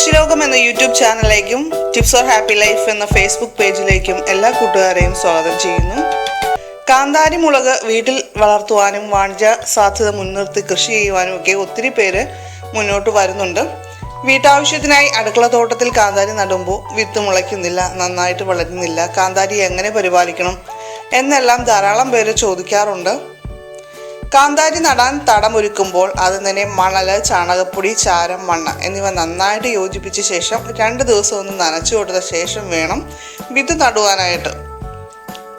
കൃഷിലോകം എന്ന യൂട്യൂബ് ചാനലിലേക്കും tips or happy life എന്ന ഫേസ്ബുക്ക് പേജിലേക്കും എല്ലാ കൂട്ടുകാരെയും സ്വാഗതം ചെയ്യുന്നു. കാന്താരി മുളക് വീട്ടിൽ വളർത്തുവാനും വാണിജ്യ സാധ്യത മുൻനിർത്തി കൃഷി ചെയ്യുവാനും ഒക്കെ ഒത്തിരി പേര് മുന്നോട്ട് വരുന്നുണ്ട്. വീട്ടാവശ്യത്തിനായി അടുക്കള തോട്ടത്തിൽ കാന്താരി നടുമ്പോൾ വിത്ത് മുളയ്ക്കുന്നില്ല നന്നായിട്ട് വളരുന്നില്ല. കാന്താരി എങ്ങനെ പരിപാലിക്കണം എന്നെല്ലാം ധാരാളം പേര് ചോദിക്കാറുണ്ട്. കാന്താരി നടാൻ തടമൊരുക്കുമ്പോൾ അത് തന്നെ മണൽ ചാണകപ്പൊടി ചാരം മണ്ണ് എന്നിവ നന്നായിട്ട് യോജിപ്പിച്ച ശേഷം രണ്ട് ദിവസം ഒന്ന് നനച്ചു കൊടുത്ത ശേഷം വേണം വിത്ത് നടുവാനായിട്ട്.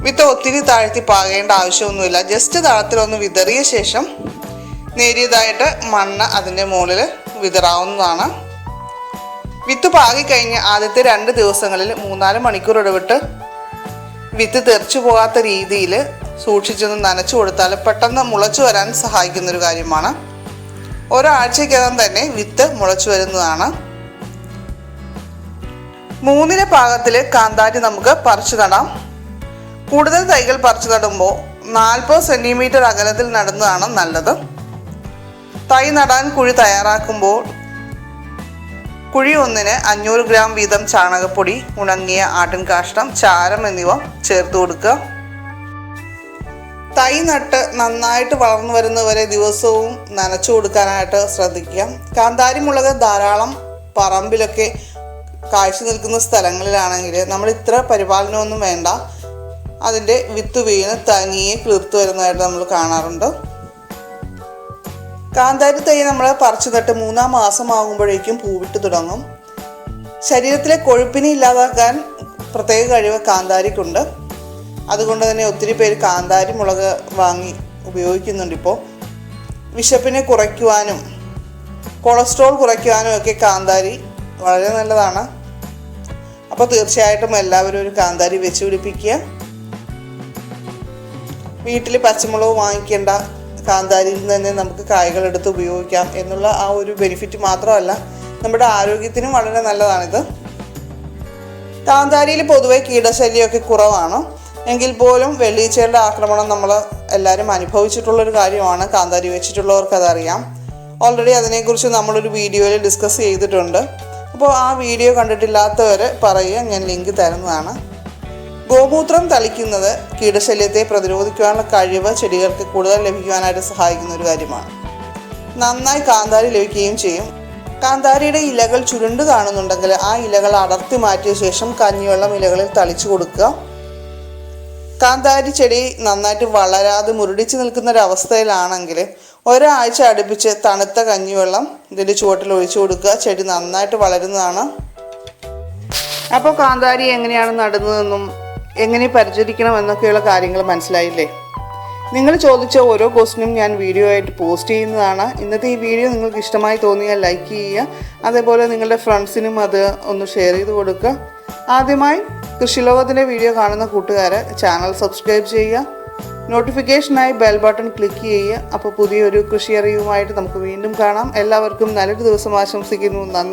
വിത്ത് ഒത്തിരി താഴ്ത്തി പാകേണ്ട ആവശ്യമൊന്നുമില്ല. ജസ്റ്റ് തളത്തിലൊന്ന് വിതറിയ ശേഷം നേരിയതായിട്ട് മണ്ണ് അതിന്റെ മുകളിൽ വിതറാവുന്നതാണ്. വിത്ത് പാകിക്കഴിഞ്ഞ് ആദ്യത്തെ രണ്ട് ദിവസങ്ങളിൽ മൂന്നാൽ മണിക്കൂർ ഇടവിട്ട് വിത്ത് തെറിച്ചു പോകാത്ത രീതിയിൽ സൂക്ഷിച്ചൊന്ന് നനച്ചു കൊടുത്താൽ പെട്ടെന്ന് മുളച്ചു വരാൻ സഹായിക്കുന്ന ഒരു കാര്യമാണ്. ഒരാഴ്ചക്കകം തന്നെ വിത്ത് മുളച്ചു വരുന്നതാണ്. മൂന്നിന് പാകത്തിൽ കാന്താരി നമുക്ക് പറിച്ചു നടാം. കൂടുതൽ തൈകൾ പറിച്ചു നടുമ്പോൾ നാൽപ്പത് സെന്റിമീറ്റർ അകലത്തിൽ നടുന്നതാണ് നല്ലത്. തൈ നടാൻ കുഴി തയ്യാറാക്കുമ്പോൾ കുഴി ഒന്നിന് അഞ്ഞൂറ് ഗ്രാം വീതം ചാണകപ്പൊടി ഉണങ്ങിയ ആട്ടിൻ കാഷ്ടം ചാരം എന്നിവ ചേർത്ത് കൊടുക്കുക. തൈ നട്ട് നന്നായിട്ട് വളർന്നു വരുന്നവരെ ദിവസവും നനച്ചു കൊടുക്കാനായിട്ട് ശ്രദ്ധിക്കുക. കാന്താരി മുളക് ധാരാളം പറമ്പിലൊക്കെ കാഴ്ച നിൽക്കുന്ന സ്ഥലങ്ങളിലാണെങ്കിൽ നമ്മൾ ഇത്ര പരിപാലനമൊന്നും വേണ്ട. അതിന്റെ വിത്ത് വീണ് തനിയെ കിളിർത്ത് വരുന്നതായിട്ട് നമ്മൾ കാണാറുണ്ട്. കാന്താരി തൈ നമ്മൾ പറിച്ചു നട്ട് മൂന്നാം മാസമാകുമ്പോഴേക്കും പൂവിട്ട് തുടങ്ങും. ശരീരത്തിലെ കൊഴുപ്പിനെ ഇല്ലാതാക്കാൻ പ്രത്യേക കഴിവ് കാന്താരിക്കുണ്ട്. അതുകൊണ്ട് തന്നെ ഒത്തിരി പേര് കാന്താരി മുളക് വാങ്ങി ഉപയോഗിക്കുന്നുണ്ട് ഇപ്പോൾ വിശപ്പിനെ കുറയ്ക്കുവാനും കൊളസ്ട്രോൾ കുറയ്ക്കുവാനും ഒക്കെ കാന്താരി വളരെ നല്ലതാണ്. അപ്പോൾ തീർച്ചയായിട്ടും എല്ലാവരും ഒരു കാന്താരി വെച്ച് പിടിപ്പിക്കുക. വീട്ടിൽ പച്ചമുളക് വാങ്ങിക്കേണ്ട കാന്താരിയിൽ നിന്ന് തന്നെ നമുക്ക് കായകൾ എടുത്ത് ഉപയോഗിക്കാം എന്നുള്ള ആ ഒരു ബെനിഫിറ്റ് മാത്രമല്ല നമ്മുടെ ആരോഗ്യത്തിനും വളരെ നല്ലതാണിത്. കാന്താരിയിൽ പൊതുവെ കീടശല്യമൊക്കെ കുറവാണ്. എങ്കിൽ പോലും വെള്ളീച്ചയുടെ ആക്രമണം നമ്മൾ എല്ലാവരും അനുഭവിച്ചിട്ടുള്ളൊരു കാര്യമാണ്. കാന്താരി വെച്ചിട്ടുള്ളവർക്ക് അതറിയാം. ഓൾറെഡി അതിനെക്കുറിച്ച് നമ്മളൊരു വീഡിയോയിൽ ഡിസ്കസ് ചെയ്തിട്ടുണ്ട്. അപ്പോൾ ആ വീഡിയോ കണ്ടിട്ടില്ലാത്തവർ പറയുക ഞാൻ ലിങ്ക് തരുന്നതാണ്. ഗോമൂത്രം തളിക്കുന്നത് കീടശല്യത്തെ പ്രതിരോധിക്കാനുള്ള കഴിവ് ചെടികൾക്ക് കൂടുതൽ ലഭിക്കുവാനായിട്ട് സഹായിക്കുന്ന ഒരു കാര്യമാണ്. നന്നായി കാന്താരി ലഭിക്കുകയും ചെയ്യും. കാന്താരിയുടെ ഇലകൾ ചുരുണ്ട് കാണുന്നുണ്ടെങ്കിൽ ആ ഇലകൾ അടർത്തി മാറ്റിയ ശേഷം കഞ്ഞിവെള്ളം ഇലകളിൽ തളിച്ചു കൊടുക്കുക. കാന്താരി ചെടി നന്നായിട്ട് വളരാതെ മുരടിച്ച് നിൽക്കുന്ന ഒരു അവസ്ഥയിലാണെങ്കിൽ ഒരാഴ്ച അടുപ്പിച്ച് തണുത്ത കഞ്ഞിവെള്ളം ഇതിന്റെ ചുവട്ടിൽ ഒഴിച്ചു കൊടുക്കുക. ചെടി നന്നായിട്ട് വളരുന്നതാണ്. അപ്പോൾ കാന്താരി എങ്ങനെയാണ് നടുന്നതെന്നും എങ്ങനെ പരിചരിക്കണം എന്നൊക്കെയുള്ള കാര്യങ്ങൾ മനസ്സിലായില്ലേ? നിങ്ങൾ ചോദിച്ച ഓരോ ക്വസ്റ്റിനും ഞാൻ വീഡിയോ ആയിട്ട് പോസ്റ്റ് ചെയ്യുന്നതാണ്. ഇന്നത്തെ ഈ വീഡിയോ നിങ്ങൾക്ക് ഇഷ്ടമായി തോന്നിയാൽ ലൈക്ക് ചെയ്യുക. അതേപോലെ നിങ്ങളുടെ ഫ്രണ്ട്സിനും അത് ഒന്ന് ഷെയർ ചെയ്ത് കൊടുക്കുക. ആദ്യമായി കൃഷിലോകത്തിന്റെ വീഡിയോ കാണുന്ന കൂട്ടുകാരെ ചാനൽ സബ്സ്ക്രൈബ് ചെയ്യുക നോട്ടിഫിക്കേഷനായി ബെൽ ബട്ടൺ ക്ലിക്ക് ചെയ്യുക. അപ്പോൾ പുതിയൊരു കൃഷി അറിവുമായിട്ട് നമുക്ക് വീണ്ടും കാണാം. എല്ലാവർക്കും നല്ലൊരു ദിവസം ആശംസിക്കുന്നു. നന്ദി.